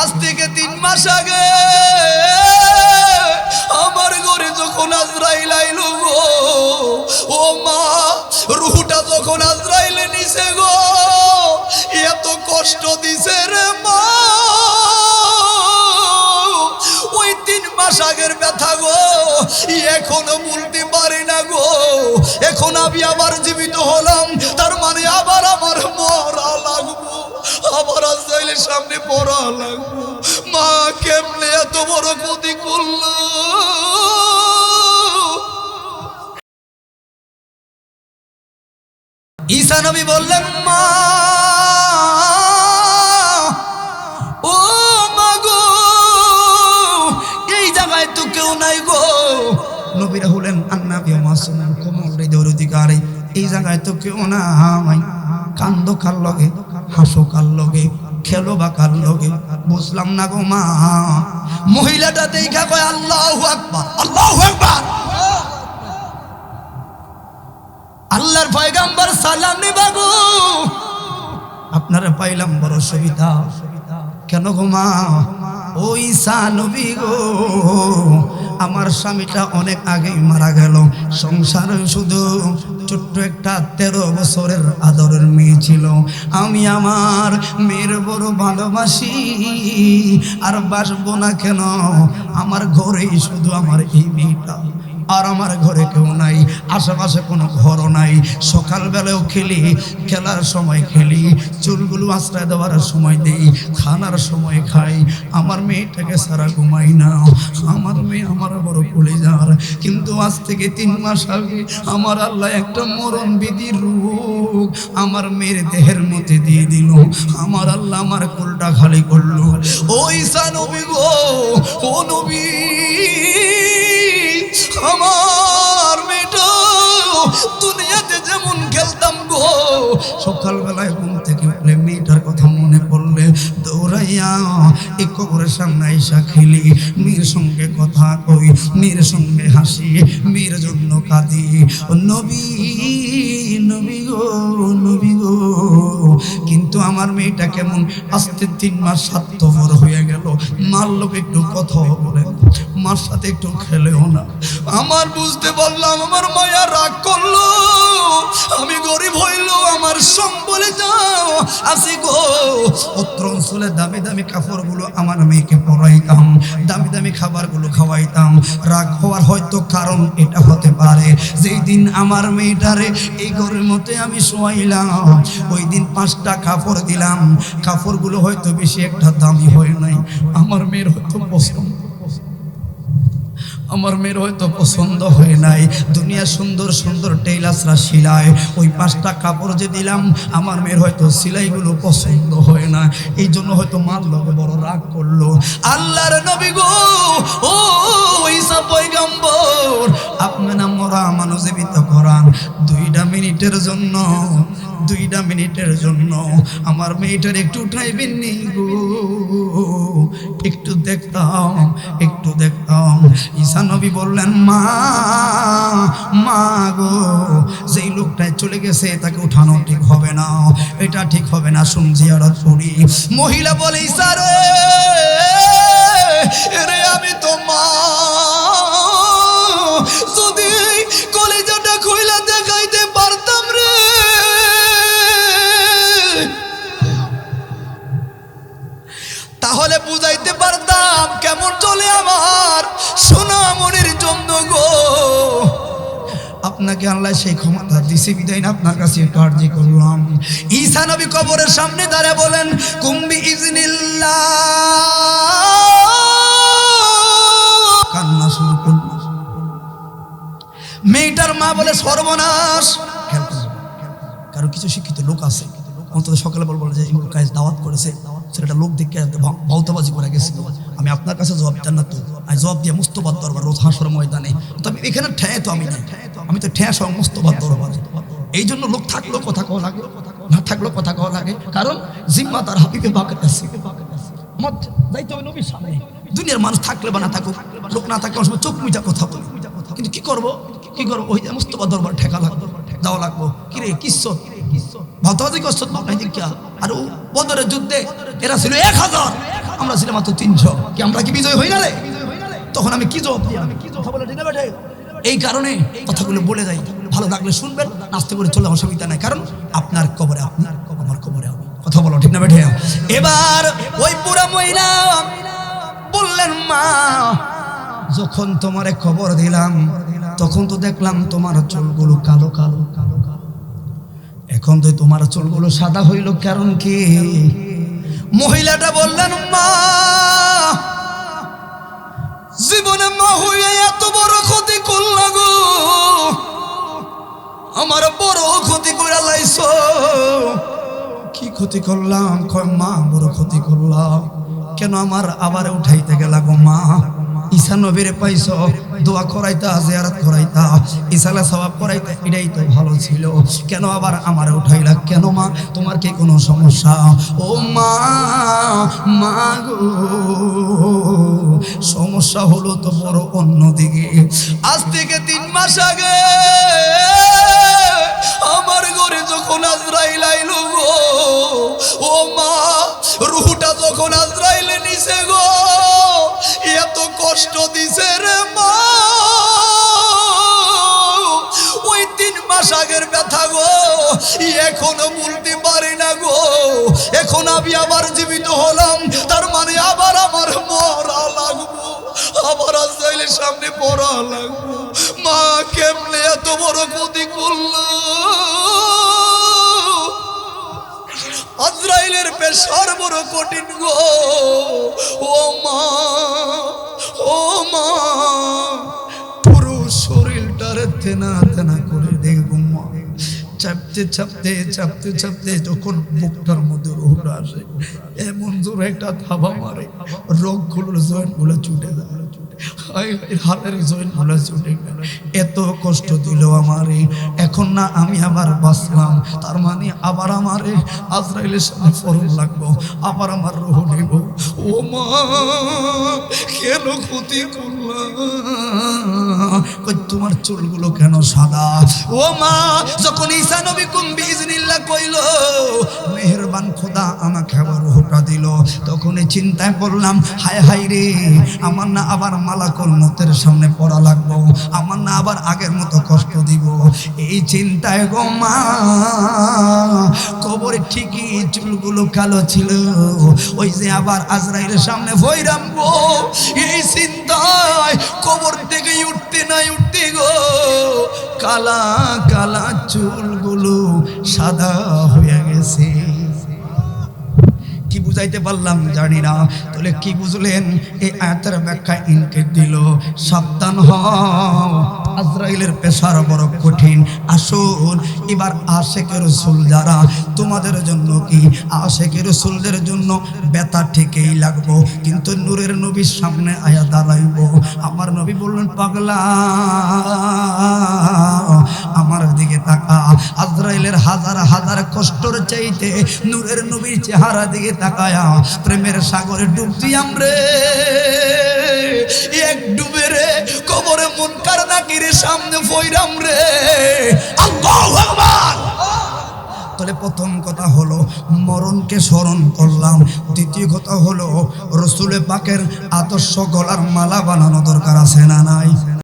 আজ থেকে তিন মাস আগে আমার ঘরে যখন আজরাইল আইলো গো, ও মা, রুহুটা যখন আজরাইলে নিছে গো, এত কষ্ট দিছে রে মা। ওই তিন মাস আগের ব্যথা গো, এখনও বলতে পারি না গো। এখন আমি আবার জীবিত হলাম, তার মানে আবার আমার মরা আবার আজরাইলের সামনে পড়া লাগবো মা কেমনে এত বড় ক্ষতি করল? ঈসা নবী বললেন, মা, ও মা গো, এই জায়গায় তো কেউ নাই গো। নবীরা হলেন, আন্নাবি মাসুম এই জায়গায় তো কেউ নাই। কান্দ কার লগে? হাসো কার লগে, খেলো বা কার লগে, বুঝলাম না গো মা। মহিলাটা দেখা কয়, আল্লাহ আকবার আল্লাহ আকবার। আল্লাহর পয়গাম্বর সালাম নিবাগো আপনারা পাইলাম বড় সুবিধা। কেন গো মা? ওই নবী গো। আমার স্বামীটা অনেক আগেই মারা গেল। সংসার শুধু ছোট্ট একটা তেরো বছরের আদরের মেয়ে ছিল। আমি আমার মেয়ের বড় ভালোবাসি। আর বাসবো না কেন? আমার ঘরেই শুধু আমার এই মেয়েটা। আর আমার ঘরে কেউ নাই, আশেপাশে কোনো ঘরও নাই। সকালবেলাও খেলি, খেলার সময় খেলি, চুলগুলো আশ্রয় দেওয়ার সময় দেই, খানার সময় খাই। আমার মেয়েটাকে সারা ঘুমাই না, আমার মেয়ে আমার বড় কুলে যার কিন্তু আজ থেকে তিন মাস আগে আমার আল্লাহ একটা মরণ বিধি রোগ আমার মেয়ের দেহের মধ্যে দিয়ে দিল। আমার আল্লাহ আমার কুলটা খালি করল। ওই সা নবী গো, ও নবী। আমার মেয়েটা, দুনিয়াতে যেমন খেলতাম গো, সকালবেলায় ঘুম থেকে উঠলে মেয়েটার কথা মনে পড়লে দৌড়াইয়া এই কবরের সামনে আইসা খেলি। মেয়ের সঙ্গে কথা কই, মেয়ের সঙ্গে হাসি, মেয়ের জন্য কাঁদি। নবী কিন্তু আমার মেয়েটা কেমন আস্তে তিন মাস স্বার্থপর হয়ে গেল। মার লোক একটু মার সাথে একটু খেলেও না। আমার বুঝতে পারলাম, আমার মায়া রাগ করল। আমি গরিব হইল, আমার সম্বলে যাও। আসি গো, অত্র অঞ্চলে দামি দামি কাপড়গুলো আমার মেয়েকে পরাইতাম, দামি দামি খাবারগুলো খাওয়াইতাম। রাগ হওয়ার হয়তো কারণ এটা হতে পারে। যেই দিন আমার মেয়েটারে এই ঘরের মধ্যে আমি শোয়াইলাম। ওই দিন পাঁচটা কাপড় দিলাম। কাপড়গুলো হয়তো বেশি একটা দামি হয় নাই। আমার মেয়ের হয়তো পছন্দ। আমার মেয়ের হয়তো পছন্দ হয় নাই। দুনিয়া সুন্দর সুন্দর টেইলাসরা সিলায় ওই পাঁচটা কাপড় যে দিলাম, আমার মেয়ের হয়তো সিলাইগুলো পছন্দ হয় না। এই জন্য হয়তো মার লোক বড় রাগ করল। আল্লাহর নবী গো, ও ঈসা পয়গম্বর, আপনি না মরা মানুষ জীবিত করান। দুইটা মিনিটের জন্য, দুইটা মিনিটের জন্য। আমার মেয়েটার একটু উঠাইবেন নি গো। একটু দেখতাম একটু দেখতাম। ঈসা নবী বললেন, মা মা গো, যেই লোকটাই চলে গেছে তাকে উঠানো ঠিক হবে না। এটা ঠিক হবে না, শুন আর করি মহিলা বলে রে রে আমি তো মা আপনাকে আল্লাহ সেই ক্ষমতা দিছে। বিদায় না আপনার কাছে একটু আর্জি করলাম। ঈসা নবী কবরের সামনে দাঁড়া বলেন, কুম্বি ইজনিল্লাহ। কান্না শুরু করল। মেয়েটার মা বলে, সর্বনাশ। কারও কিছু শিক্ষিত লোক আছে, অন্তত সকালে বলব যে কাজ দাওয়াত করেছে। সেটা লোক দেখে ভাউতাবাজি করে গেছিল আমি আপনার কাছে জবাব তো। জবাব দিয়ে মুস্তবাদ দরবার, রোজ হাসর ময়দানে। তবে এখানে ঠেয় তো আমি আমি তো ঠেয়া সহ মুস্তবাদ দরবার। এই জন্য লোক থাকলেও কথা কওয়া লাগে, না থাকলেও কথা কওয়া লাগে। কারণ জিম্মা তার হাবিবে বাকের আছে আমার দায়িত্ব হবে নবীর সামনে। দুনিয়ার মানুষ থাকলে বা না থাকুক, লোক না থাকলে সময় চোখ মুজা কথা বলি। কিন্তু কি করব? কি করব? ওই মুস্তফা দরবার ঠেকা লাগবে দেওয়া লাগবো। কিরে কিসত ভাতাবাজি করছত নাই কিয়া আর? বদরের যুদ্ধে এরা ছিল এক হাজার। আমরা ছিলাম মাত্র তিনশো। কি আমরা কি বিজয় হই না রে? তখন আমি কি জবাব দিই আমি কি কথা বলে ঠিক বেটে এই কারণে কথাগুলো বলে যাই। ভালো লাগলে শুনবেন নাচতে করে চলে অসুবিধা নাই কারণ আপনার কবরে আপনার আমার কবরে কথা বলো ঠিক না বেটে এবার ওই পুরা মহিলা বললেন মা যখন তোমারে খবর দিলাম তখন তো দেখলাম তোমার চুলগুলো কালো কালো কালো কালো। এখন তো তোমার চুলগুলো সাদা হইল কারণ কি? মহিলাটা বললেন মা আমার বড় ক্ষতি করে লাইছ। কি ক্ষতি করলাম? কয়, মা, বড় ক্ষতি করলাম। কেন আমার আবার উঠাইতে গেলা গো মা? ঈশা নবীরে পাইছ, দোয়া করাইতা, জিয়ারত করাইতা ইসালা সবাব করাইতা, এটাই তো ভালো ছিল। কেন আবার আমার উঠাইলা কেন মা? তোমার কি কোনো সমস্যা? ও মা মা গো, সমস্যা হলো তো বড় অন্যদিকে। আজ থেকে তিন মাস আগে যখন আজরাইলে নিছে গো। এত কষ্ট দিছে রে মা। ওই তিন মাস আগের ব্যথা গো। এখনও বলতে পারি না গো। এখন আমি আবার জীবিত হলাম। তার মানে আবার আমার মরা লাগবো। আবার আজরাইলের সামনে পড়া লাগবো। মা, কেমনে এত বড় ক্ষতি করল? আজরাইলের পেশার বড় কঠিন গো। ও মা ও মা, পুরো শরীরটারে তেনা তেনা করে দেখব মা। চাপতে চাপতে চাপতে চাপতে যখন বুকটার মধ্যে রোহটা আসে, এমন জোরে একটা থাবা মারে, রোগগুলোর জয়েন্টগুলো ছুটে যায়। এত কষ্ট দিল আমারে। এখন না আমি আবার বাঁচলাম। তার মানে আবার আমারে আজরাইলের সামনে ফরম লাগবো। আবার আমার রোহ নেব। ও মা, কেন ক্ষতি করলাম? তোমার চুলগুলো কেন সাদা? ও মা, যখন ঈসা নবী কুম বিজনিল্লাহ কইল, মেহেরবান খোদা আমাকে আবার রোহটা দিল। তখন এই চিন্তায় পড়লাম, হায় হায় রে, আমার না আবার মালাকুল মতের সামনে পড়া লাগবো, আমার না আবার আগের মতো কষ্ট দিব। এই চিন্তায় গো মা, কবরে ঠিকই চুলগুলো কালো ছিল, ওই যে আবার আজরাইলের সামনে ভৈরাম গো, এই চিন্তায় কবর থেকে উঠতে নাই উঠতে গো, কালা কালা চুলগুলো সাদা হয়ে গেছে। বুঝাইতে পারলাম, জানি না। তাহলে কি বুঝলেন? এই আয়াতের ব্যাখ্যা ইনকেট দিল, সাবধান হ আজরাইলের পেশার বড় কঠিন। আসুন, এবার আশেকের রসুল যারা, তোমাদের জন্য কি? আশেকের রসুলদের জন্য ব্যথা ঠিকই লাগবো, কিন্তু নূরের নবীর সামনে আয়া দাঁড়াইব। আমার নবী বললেন, পাগলা। আজরাইলের হাজার হাজার কষ্টর চাইতে নূরের নবীর চেহারা দিকে তাকায়া প্রেমের সাগরে ডুব দিয়াম রে। এক ডুবে রে, কবরে মন কার নাকিরে সামনে ফইরাম রে। আল্লাহু আকবার। তাহলে প্রথম কথা হলো, মরণকে স্মরণ করলাম। দ্বিতীয় কথা হলো রসুলে পাকের আদর্শ গলার মালা বানানো দরকার আছে না নাই?